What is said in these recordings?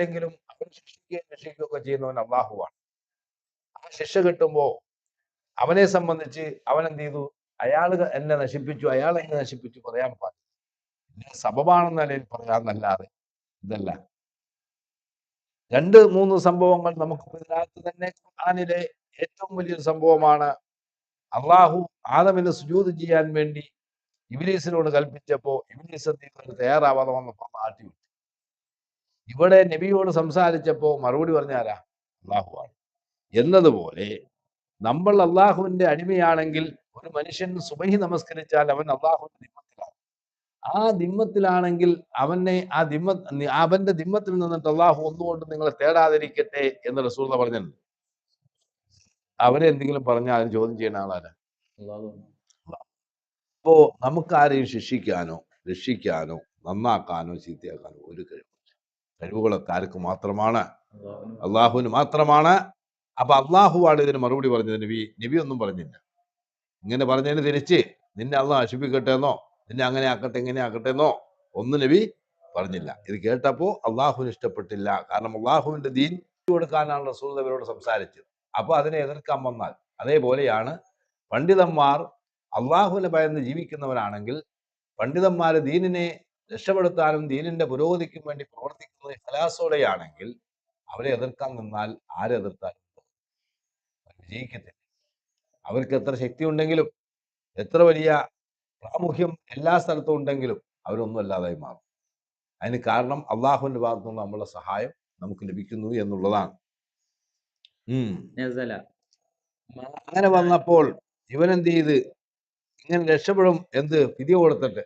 ചെയ്തില്ലെങ്കിലും അവൻ ശിക്ഷിക്കുകയും രക്ഷിക്കുകയൊക്കെ ചെയ്യുന്നവൻ അള്ളാഹുവാണ് ആ ശിക്ഷ കിട്ടുമ്പോ അവനെ സംബന്ധിച്ച് അവൻ എന്ത് ചെയ്തു? അയാൾ എന്നെ നശിപ്പിച്ചു അയാൾ എന്നെ നശിപ്പിച്ചു പറയാൻ പാടില്ല. ഇതിനെ സബബാണെന്ന നിലയിൽ പറയാന്നല്ലാതെ ഇതല്ല. രണ്ട് മൂന്ന് സംഭവങ്ങൾ നമുക്ക് ഇതിനകത്ത് തന്നെ ഖുർആാനിലെ ഏറ്റവും വലിയൊരു സംഭവമാണ്. അള്ളാഹു ആദമിന് സുജൂത് ചെയ്യാൻ വേണ്ടി ഇബിലീസിനോട് കൽപ്പിച്ചപ്പോ ഇബിലീസ് എന്ത് ചെയ്തു? തയ്യാറാവാതെ വന്നപ്പോ ആട്ടി വിട്ടു ഇവിടെ നബിയോട് സംസാരിച്ചപ്പോ മറുപടി പറഞ്ഞാരാ? അള്ളാഹുവാണ് എന്നതുപോലെ നമ്മൾ അള്ളാഹുവിന്റെ അടിമയാണെങ്കിൽ ഒരു മനുഷ്യൻ സുബഹി നമസ്കരിച്ചാൽ അവൻ അള്ളാഹുവിന്റെ ദിമ്മത്തിലാണ്. ആ ദിമ്മത്തിലാണെങ്കിൽ അവനെ ആ ദിമ്മ അവന്റെ ദിമ്മത്തിൽ നിന്നിട്ട് അള്ളാഹു ഒന്നുകൊണ്ട് നിങ്ങളെ തേടാതിരിക്കട്ടെ എന്ന് റസൂർത പറഞ്ഞിട്ടുണ്ട്. അവരെ എന്തെങ്കിലും പറഞ്ഞാൽ അതിന് ചോദ്യം ചെയ്യുന്ന ആളാരാ? അപ്പോ നമുക്ക് ആരെയും ശിക്ഷിക്കാനോ രക്ഷിക്കാനോ നന്നാക്കാനോ ചീത്തയാക്കാനോ ഒരു കഴിവില്ല കഴിവുകളൊക്കെ ആർക്ക് മാത്രമാണ്? അള്ളാഹുവിന് മാത്രമാണ്. അപ്പൊ അള്ളാഹുവാണ് ഇതിന് മറുപടി പറഞ്ഞത്. നബി നബി ഒന്നും പറഞ്ഞില്ല. ഇങ്ങനെ പറഞ്ഞതിന് തിരിച്ച് നിന്നെ അള്ളാഹ് നശിപ്പിക്കട്ടെ എന്നോ നിന്നെ അങ്ങനെ ആക്കട്ടെ ഇങ്ങനെ ആക്കട്ടെ എന്നോ ഒന്നും നബി പറഞ്ഞില്ല. ഇത് കേട്ടപ്പോ അള്ളാഹുവിന് ഇഷ്ടപ്പെട്ടില്ല. കാരണം അള്ളാഹുവിന്റെ ദീൻ കൊടുക്കാനാണ് റസൂൽ അവരോട് സംസാരിച്ചത്. അപ്പൊ അതിനെ എതിർക്കാൻ വന്നാൽ അതേപോലെയാണ് പണ്ഡിതന്മാർ അള്ളാഹുവിനെ ഭയന്ന് ജീവിക്കുന്നവരാണെങ്കിൽ പണ്ഡിതന്മാർ ദീനിനെ രക്ഷപ്പെടുത്താനും ദീനിന്റെ പുരോഗതിക്കും വേണ്ടി പ്രവർത്തിക്കുന്നത് ഇഖലാസോടെയാണെങ്കിൽ അവരെ എതിർക്കാൻ നിന്നാൽ ആരെ എതിർത്താലും അവർ വിജയിക്കത്തില്ല അവർക്ക് എത്ര ശക്തി ഉണ്ടെങ്കിലും എത്ര വലിയ പ്രാമുഖ്യം എല്ലാ സ്ഥലത്തും ഉണ്ടെങ്കിലും അവരൊന്നും അല്ലാതായി മാറും. അതിന് കാരണം അള്ളാഹുവിന്റെ ഭാഗത്തു നിന്ന് നമ്മളുടെ സഹായം നമുക്ക് ലഭിക്കുന്നു എന്നുള്ളതാണ്. അങ്ങനെ വന്നപ്പോൾ ഇവൻ എന്ത് ചെയ്ത്? ഇങ്ങനെ രക്ഷപ്പെടും എന്ത്? പിതി കൊടുത്തിട്ട്.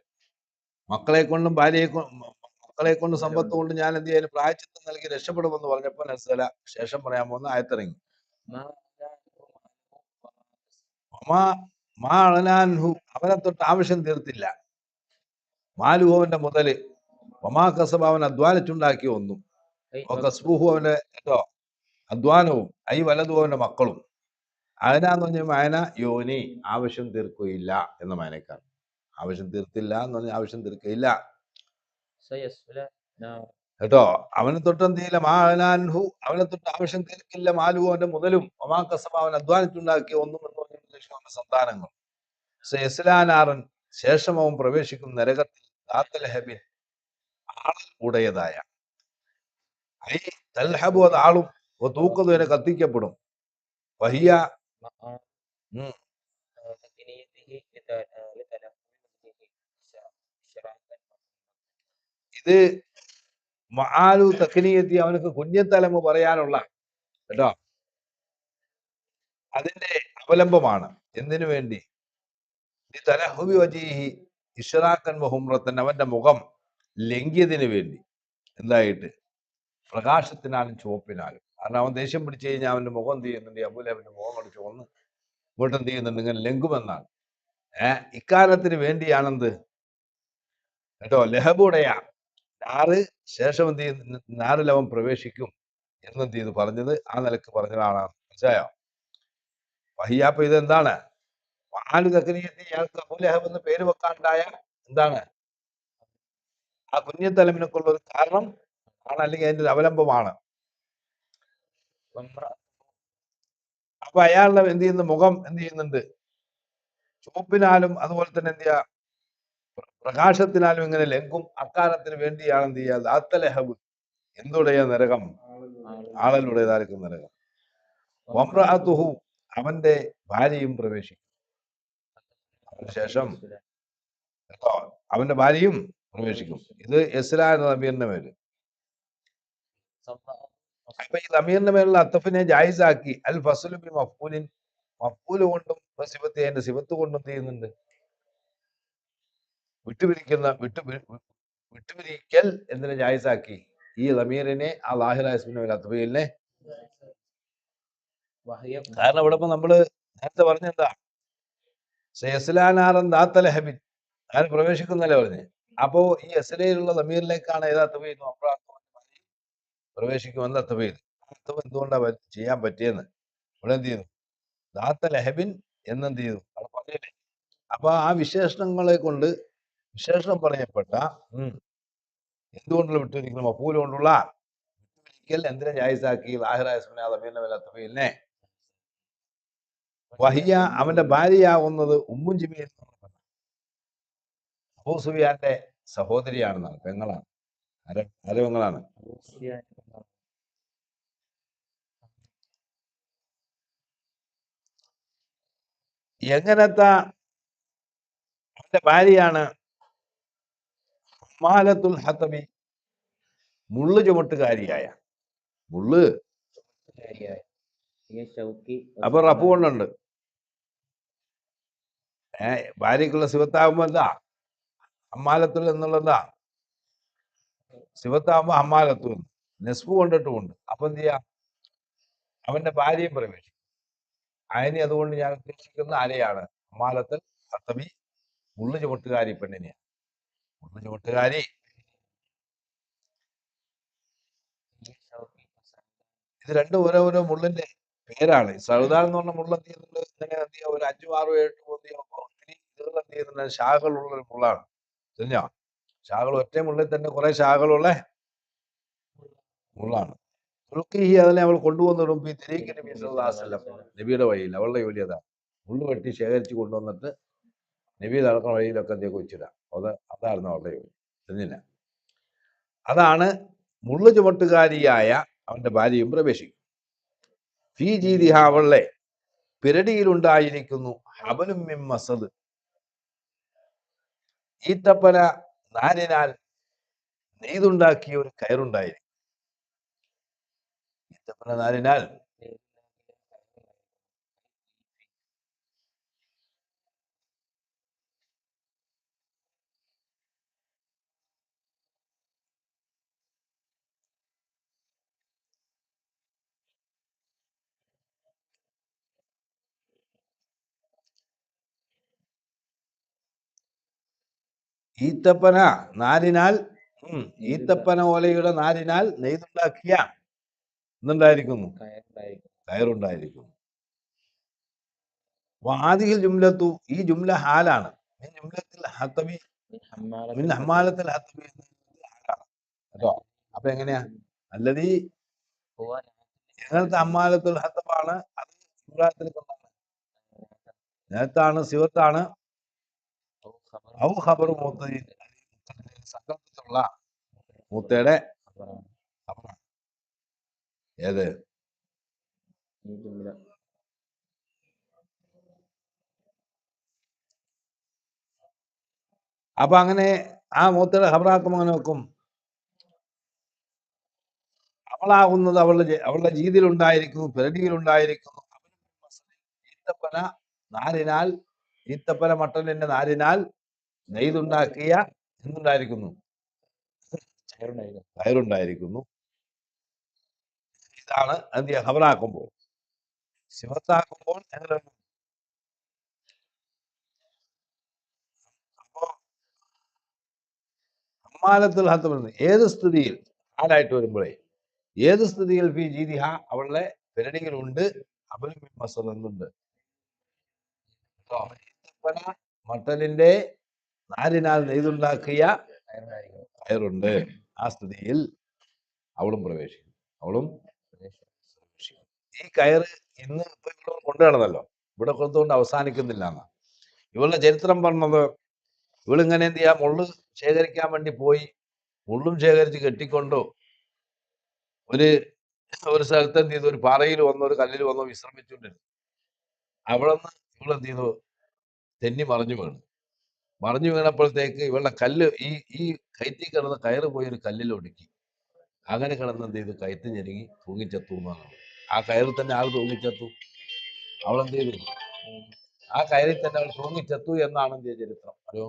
മക്കളെ കൊണ്ടും ഭാര്യയെ മക്കളെ കൊണ്ടും സമ്പത്ത് കൊണ്ട് ഞാൻ എന്ത് ചെയ്യാൻ പ്രായച്ചിത്തം നൽകി രക്ഷപ്പെടുമെന്ന് പറഞ്ഞപ്പോൾ മനസ്സില ശേഷം പറയാൻ പോകുന്ന ആയത്തിറങ്ങി. മാ അളനാൻഹു അവനെ തൊട്ട് ആവശ്യം തീർത്തില്ല. മാലുഹോവന്റെ മുതൽ ഒമാ കസബ് അവൻ അധ്വാനിച്ചുണ്ടാക്കിയ ഒന്നും കസ്ബുഹു അവന്റെ കേട്ടോ അധ്വാനവും ഐ വലതു അവന്റെ മക്കളും. എന്ന് പറഞ്ഞ മായന യോനി ആവശ്യം തീർക്കുകയില്ല എന്ന മയനക്കാണ് ആവശ്യം തീർത്തില്ല എന്ന് പറഞ്ഞാൽ ആവശ്യം തീർക്കയില്ല. കേട്ടോ? അവനെ തൊട്ട് എന്ത് ചെയ്യില്ല അവനെ തൊട്ട് ആവശ്യം തീർക്കില്ല മാലു അവന്റെ മുതലും. ഒമാ കസബ അവൻ അധ്വാനിച്ചുണ്ടാക്കിയ ഒന്നും എന്ന് പറഞ്ഞ അവന്റെ സന്താനങ്ങൾ. ഇസ്ലാനാറൻ ശേഷം അവൻ പ്രവേശിക്കും നരകത്തിൽ. ദാത്തലഹബിൻ ആളൽ ഉടയതായ ഐ തൽഹബു അത് ആളും തൂക്കതു അതിനെ കത്തിക്കപ്പെടും. വഹിയ ഇത് മഹാലു തക്കനീയത്തി അവനക്ക് കുഞ്ഞത്തലമ് പറയാനുള്ള കേട്ടോ? അതിന്റെ അവലംബമാണ്. എന്തിനു വേണ്ടി? തലഹുബി വജീഹി ഇഷറാക്കൻ വഹുമ്രത്തൻ അവന്റെ മുഖം ലംഘ്യതിന് വേണ്ടി. എന്തായിട്ട്? പ്രകാശത്തിനാലും ചുവപ്പിനാലും. കാരണം അവൻ ദേഷ്യം പിടിച്ചു കഴിഞ്ഞാൽ അവന്റെ മുഖം എന്ത് ചെയ്യുന്നുണ്ട്? അബുലബിന്റെ മുഖം കൊണ്ട് ചുവന്ന് ഇങ്ങോട്ട് എന്ത് ചെയ്യുന്നുണ്ട്? ഇങ്ങനെ ലംഘുമെന്നാണ്. ഏഹ് ഇക്കാലത്തിന് വേണ്ടിയാണെന്ത്? കേട്ടോ? ലഹബുടയ. നാറ് ശേഷം എന്ത് ചെയ്യും? നാറിൽ പ്രവേശിക്കും എന്നെന്ത് ചെയ്തു? പറഞ്ഞത് ആ നിലയ്ക്ക് പറഞ്ഞതാണ്. മനസ്സിലായോ? വഹിയാപ്പ ഇത് എന്താണ്? ആലു തക്കനീയത്തി ഇയാൾക്ക് അബുലഹബ് എന്ന് പേര് വെക്കാണ്ടായ എന്താണ്? ആ കുഞ്ഞത്തലമിനൊക്കെയുള്ള ഒരു കാരണം ആണ് അല്ലെങ്കിൽ അതിന്റെ ഒരു അവലംബമാണ്. അപ്പൊ അയാളുടെ എന്ത് ചെയ്യുന്ന? മുഖം എന്ത് ചെയ്യുന്നുണ്ട്? ചുവപ്പിനാലും അതുപോലെ തന്നെ എന്ത് ചെയ്യാ പ്രകാശത്തിനാലും ഇങ്ങനെ ലംഘും അക്കാലത്തിന് വേണ്ടിയാണ് എന്ത് ചെയ്യാ ദാത്തലഹബ്. എന്തുടേ നരകം? ആളലുടേതായിരിക്കും നരകം. വമ്രഅത്തുഹു അവന്റെ ഭാര്യയും പ്രവേശിക്കും. കേട്ടോ അവന്റെ ഭാര്യയും പ്രവേശിക്കും. ഇത് എസ്ലാ എന്ന അമീറിന്റെ മേൽ അപ്പൊ ഈ അമീറിന്റെ മേലുള്ള അത്തഫിനെ ജായിസാക്കി. അൽ ഫസലു ബി മഫൂലിൻ. മഫൂൽ കൊണ്ടും സിബത്ത് അതിന്റെ സിബത്ത് കൊണ്ടും ചെയ്യുന്നുണ്ട്? വിട്ടുപിരിക്കുന്ന വിട്ടു വിട്ടുപിരിക്കൽ എന്നതിനെ ജായിസാക്കി? ഈ ലമീറിനെ ആ ലാഹിറിനെ കാരണം ഇവിടെ നമ്മൾ നേരത്തെ പറഞ്ഞെന്താ? ഞാൻ പ്രവേശിക്കുന്നല്ലേ പറഞ്ഞ്? അപ്പോ ഈ എസ്ലയിലുള്ള ലമീറിലേക്കാണ് ഏതാ അത്തഫയിൽ പ്രവേശിക്കുമെന്ന് അത്തഫയിൽ അത്തഫ് എന്തുകൊണ്ടാ ചെയ്യാൻ പറ്റിയെന്ന്? ഇവിടെ എന്ത് ചെയ്യുന്നു ദാത്ത ലഹബിൻ എന്നെന്ത് ചെയ്തു? അവിടെ പറഞ്ഞില്ലേ? അപ്പൊ ആ വിശേഷണങ്ങളെ കൊണ്ട് വിശേഷണം പറയപ്പെട്ട എന്തുകൊണ്ടുള്ള വിട്ടുപിരിക്കുന്ന മപ്പൂൽ കൊണ്ടുള്ള ഒരിക്കൽ എന്തിനെ ജായിസാക്കി? ലാഹിറായ സമീനെ വഹിയ അവന്റെ ഭാര്യയാവുന്നത് ഉമ്മും ജിമിയിൽ അബൂ സുബിയാന്റെ സഹോദരിയാണെന്നാണ് പെങ്ങളാണ് അര അരവങ്ങളാണ്. എങ്ങനത്തെ? അവന്റെ ഭാര്യയാണ് മാലത്തുൽ ഹത്തമി മുള്ളു ചുമട്ടുകാരിയായ. മുള്ള്. അപ്പൊ റപ്പ് കൊണ്ടുണ്ട്. ഏ ഭാര്യക്കുള്ള സിവത്താകുമ്പോ എന്താ? അമ്മാലത്തുൽ എന്നുള്ളതാ. സിവത്താകുമ്പോ അമ്മാലത്തു. കൊണ്ടിട്ടും കൊണ്ടിട്ടുമുണ്ട്. അപ്പൊ എന്ത് ചെയ്യാ? അവന്റെ ഭാര്യയും പ്രവേശിക്കും. അതിനെ അതുകൊണ്ട് ഞാൻ ഉദ്ദേശിക്കുന്ന ആരെയാണ്? അമ്മാലത്തിൽ അത്തമി മുള്ളു ചുമട്ടുകാരി പെണ്ണിനെയാണ്. മുള്ളു ചുമട്ടുകാരി ഇത് രണ്ടും ഓരോ ഓരോ മുള്ളിന്റെ പേരാണ്. സൗദ എന്ന് പറഞ്ഞ മുള്ള എന്ത് ചെയ്യുന്നുണ്ട്? ഇങ്ങനെ എന്ത് ചെയ്യുക? ഒരു അഞ്ചു ആറു ഏഴ് ചെയ്യാ ഒത്തിരി ഇതുകൾ എന്ത് ചെയ്യുന്നുണ്ട്? ശാഖകളുള്ള ഒരു മുള്ളാണ്. തിരിഞ്ഞോ ശാഖകൾ ഒറ്റ മുള്ളിൽ തന്നെ കുറെ ശാഖകളുള്ള മുള്ളാണ്. തുർക്കിഹി അതിനെ അവൾ കൊണ്ടുവന്നിടും ഈ തിരികെ നബി വസല്ലം നബിയുടെ വഴിയിൽ അവളുടെ ജോലി അതാ. മുള്ളു വെട്ടി ശേഖരിച്ച് കൊണ്ടുവന്നിട്ട് നബി നടക്കുന്ന വഴിയിലൊക്കെ എന്തെങ്കിലും വെച്ചിടാം അത് അതായിരുന്നു അവരുടെ ജോലി അതാണ് മുള്ളു ചുമട്ടുകാരിയായ അവന്റെ ഭാര്യയും പ്രവേശിക്കും. ഫീ ജീതിഹ അവളെ പിരടിയിലുണ്ടായിരിക്കുന്നു. ഹബലും മസദ്. ഈത്തപ്പന നാരിനാൽ നെയ്തുണ്ടാക്കിയ ഒരു കയറുണ്ടായിരിക്കും. ഈത്തപ്പന നാരിനാൽ ഈത്തപ്പന നാരിനാൽ ഈത്തപ്പന ഓലയുടെ നാരിനാൽ നെയ്തുണ്ടാക്കിയ എന്തുണ്ടായിരിക്കുന്നു കയറുണ്ടായിരിക്കുന്നു. വാദിഹിൽ ജുംലത്തു ഈ ജുംല ഹാലാണ്. ജുംലത്തിൽ ഹത്തബി മിൻ ഹത്തബി കേട്ടോ? അപ്പൊ എങ്ങനെയാ? അല്ലതീ ഞങ്ങൾക്ക് അമ്മാലത്തുൽ ഹത്തബാണ് അത് കൊണ്ടാണ്. നേരത്താണ് സിവത്താണ് ഔ ഖബർ മൂത്തയിൽ സംഘത്തിലുള്ള മൂത്തയുടെ ഏത്? അപ്പൊ അങ്ങനെ ആ മൂത്തയുടെ ഖബറാക്കുമ്പോൾ അങ്ങനെ വെക്കും. അവളാകുന്നത് അവളുടെ അവളുടെ ജീവിതത്തിലുണ്ടായിരിക്കുന്നു പിരടിയിലുണ്ടായിരിക്കുന്നു ഈത്തപ്പന നാരിനാൽ ഈത്തപ്പന മട്ടലിന്റെ നാരിനാൽ നെയ്തുണ്ടാക്കിയ എന്തുണ്ടായിരിക്കുന്നു? കയറുണ്ടായിരിക്കുന്നു ഇതാണ് എന്ത് ചെയ്യുക ഖബറാക്കുമ്പോൾ ശിവത്താക്കുമ്പോൾ എങ്ങനെ? അപ്പോ അമ്മാലത്തുൽ ഹത്തം ഏത് സ്ഥിതിയിൽ ആരായിട്ട് വരുമ്പോഴേ ഏത് സ്ഥിതിയിൽ ഫി ജീതിഹ? അവളുടെ പിരടിയിലുണ്ട് അവലും മസൽ എന്നുണ്ട്. മട്ടലിന്റെ നാരിനാൽ നെയ്തുണ്ടാക്കിയ കയറുണ്ട് ആ സ്ഥിതിയിൽ അവളും പ്രവേശിക്കും. അവളും ഈ കയറ് ഇന്ന് ഇപ്പൊ ഇവിടെ കൊണ്ടുവരണമല്ലോ. ഇവിടെ കൊടുത്തുകൊണ്ട് അവസാനിക്കുന്നില്ല എന്നാ ഇവളുടെ ചരിത്രം പറഞ്ഞത് ഇവളിങ്ങനെ എന്ത് ചെയ്യാ? മുള്ളു ശേഖരിക്കാൻ വേണ്ടി പോയി മുള്ളും ശേഖരിച്ച് കെട്ടിക്കൊണ്ടു ഒരു ഒരു സ്ഥലത്ത് എന്ത് ചെയ്തു? ഒരു പാറയിൽ വന്നോ ഒരു കല്ലിൽ വന്നോ വിശ്രമിച്ചുകൊണ്ടിരുന്നു. അവിടെ നിന്ന് ഇവളെന്ത് ചെയ്തു? തെന്നി മറിഞ്ഞു വീണു. മറിഞ്ഞു വീണപ്പോഴത്തേക്ക് ഇവളുടെ കല്ല് ഈ ഈ കയറ്റി കിടന്ന കയറ് പോയി ഒരു കല്ലിൽ ഒടുക്കി. അങ്ങനെ കിടന്ന് എന്ത് ചെയ്തു? കയറ്റി ഞെരുങ്ങി തൂങ്ങിച്ചത്തു എന്നാണ് ആ കയറിൽ തന്നെ ആൾ തൂങ്ങിച്ചത്തു. അവളെന്ത് ചെയ്തു? ആ കയറിൽ തന്നെ അവൾ തൂങ്ങിച്ചത്തു എന്നാണ് എന്ത് ചെയ്ത ചരിത്രം? അറിയോ?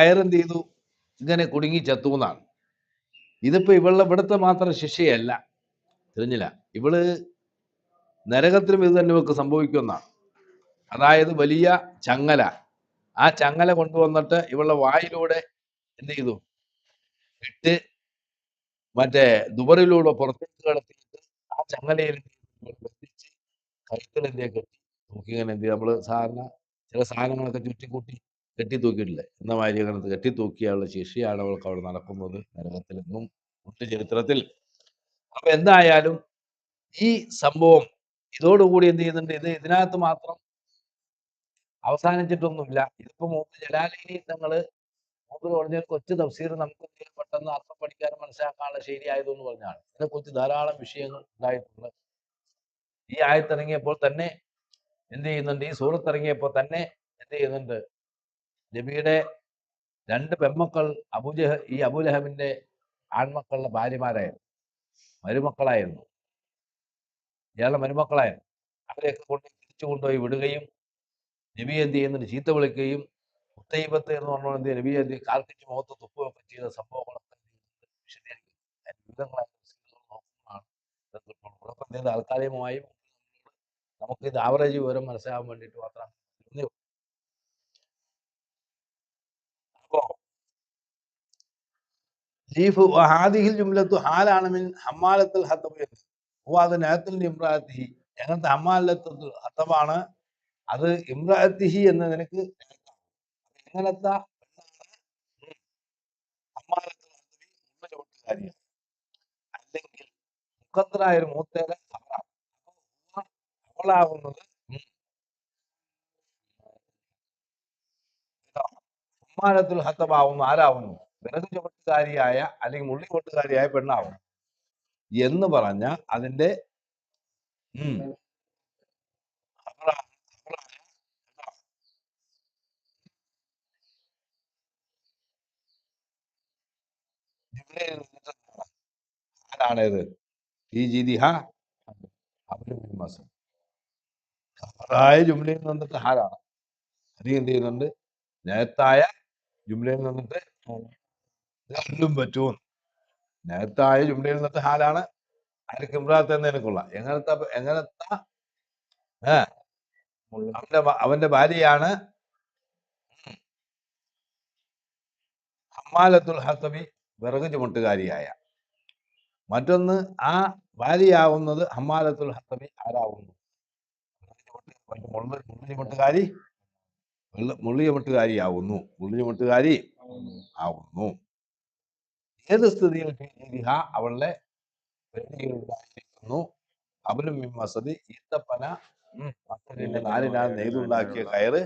കയറെന്ത് ചെയ്തു ഇങ്ങനെ കുടുങ്ങി ചത്തു എന്നാണ് ഇതിപ്പോ ഇവളുടെ ഇവിടുത്തെ മാത്രം ശിക്ഷയല്ല. തിരിഞ്ഞില്ല ഇവൾ നരകത്തിലും ഇത് തന്നെ ഒക്കെ സംഭവിക്കുമെന്നാണ്. അതായത് വലിയ ചങ്ങല. ആ ചങ്ങല കൊണ്ടുവന്നിട്ട് ഇവളുടെ വായിലൂടെ എന്ത് ചെയ്തു ഇട്ട് മറ്റേ ദുബറിലൂടെ പുറത്തേക്ക് കടത്തിയിട്ട് ആ ചങ്ങലയിൽ ബന്ധിച്ച് കഴുത്തിൽ എന്തേ കെട്ടി? എന്ത് ചെയ്യും നമ്മൾ സാധാരണ ചില സാധനങ്ങളൊക്കെ ചുറ്റിക്കൂട്ടി കെട്ടി തൂക്കിയിട്ടില്ലേ എന്ന മാതിരി അങ്ങനെ കെട്ടി തൂക്കിയുള്ള ശിക്ഷയാണ് അവൾക്ക് അവിടെ നടക്കുന്നത്. നരകത്തിൽ മുട്ട് ചരിത്രത്തിൽ. അപ്പൊ എന്തായാലും ഈ സംഭവം ഇതോടുകൂടി എന്ത് ചെയ്യുന്നുണ്ട്? ഇത് ഇതിനകത്ത് മാത്രം അവസാനിച്ചിട്ടൊന്നുമില്ല. ഇതിപ്പോ മൂന്ന് ജലാലിനി തങ്ങൾ മൂന്ന് പറഞ്ഞ കൊച്ചു തഫ്സീർ നമുക്ക് പെട്ടെന്ന് അർത്ഥം പഠിക്കാനും മനസ്സിലാക്കാനുള്ള ശരിയായതെന്ന് പറഞ്ഞാണ്. ഇതിനെക്കുറിച്ച് ധാരാളം വിഷയങ്ങൾ ഉണ്ടായിട്ടുണ്ട്. ഈ ആയത്തിറങ്ങിയപ്പോൾ തന്നെ എന്ത് ചെയ്യുന്നുണ്ട്? ഈ സൂറത്തിറങ്ങിയപ്പോൾ തന്നെ എന്ത് ചെയ്യുന്നുണ്ട്? നബിയുടെ രണ്ട് പെൺമക്കൾ അബുജഹ ഈ അബുലഹബിന്റെ ആൺമക്കളുടെ ഭാര്യമാരായിരുന്നു. മരുമക്കളായിരുന്നു. ഇയാളുടെ മരുമക്കളായിരുന്നു. അവരെയൊക്കെ കൊണ്ട് തിരിച്ചു കൊണ്ടുപോയി വിടുകയും നബി എന്ത് ചെയ്യുന്നതിന് ചീത്ത വിളിക്കുകയും മുത്തൈബത്ത് എന്ന് പറഞ്ഞ എന്ത് നബി എന്ത് കാൽക്കിച്ച് മുഖത്ത് തുപ്പുകയൊക്കെ ചെയ്ത സംഭവങ്ങളൊക്കെ ചെയ്തു? താൽക്കാലികമായും നമുക്ക് ഇത് ആവറേജ് വിവരം മനസ്സിലാകാൻ വേണ്ടിയിട്ട് മാത്രമാണ് ഇന്നേ ഉള്ളൂ. അപ്പോ ലീഫ് ഹാദിഹിൽ ജുംലത്തു ഹാലാണ് മിൻ ഹമ്മാലത്തുൽ ഹത്തബ് എന്ന്. അത് നേരത്തിൽ ഇമ്രാത്തിഹി. എങ്ങനത്തെ ഹമ്മാലത്തുൽ ഹത്തബാണ് അത് ഇമ്രാത്തിഹി എന്ന് നിനക്ക് എങ്ങനത്തെ? ഹമ്മാലത്തുൽ അല്ലെങ്കിൽ മുഖദ്രായ ഒരു മൂത്തേര ഉം. കേട്ടോ ഹത്തബാവുന്നു ആരാവുന്നു? വിറക് ചുമട്ടുകാരിയായ അല്ലെങ്കിൽ മുള്ളി ചുവട്ടുകാരിയായ പെണ്ണാവും. എന്ന് പറഞ്ഞ അതിന്റെ ആരാണ് ഇത് ഈ ജിതിഹ ഖബറായ ജുംലയിൽ നിന്നിട്ട് ഹാരാണ് അധികം എന്ത് ചെയ്യുന്നുണ്ട്? നേരത്തായ ജുംലയിൽ നിന്നിട്ട് രണ്ടും പറ്റും. നേരത്തായ ജുംലയിൽ നിന്നിട്ട് ഹാലാണ് ആർക്ക് ഇമ്രാത്ത് എനിക്കുള്ള എങ്ങനത്തെ എങ്ങനത്തെ അവന്റെ അവന്റെ ഭാര്യയാണ് അമ്മാലത്തുൽ ഹസബി വിറക് ചുമട്ടുകാരിയായ. മറ്റൊന്ന് ആ ഭാര്യയാവുന്നത് അമ്മാലത്തുൽ ഹസബി ആരാവുന്നു? മുള്ളിചുമട്ടുകാരി മുള്ളിചുമട്ടുകാരിയാവുന്നു മുള്ളിചുമട്ടുകാരി മുള്ള് മുള്ളി ചുമട്ടുകാരി വെള്ള മുള്ളി ചുമട്ടുകാരിയാവുന്നു മുള്ളി ചുമട്ടുകാരി ആവുന്നു ഏത് സ്ഥിതിയിൽ ഫീ ജിദിഹ അവളുടെ വെള്ളിയിലുണ്ടായിരിക്കുന്നു അവലും മസതി ഈത്തപ്പന മത്തലിന്റെ നാലിനാൽ നെയ്തുണ്ടാക്കിയ കയറ്.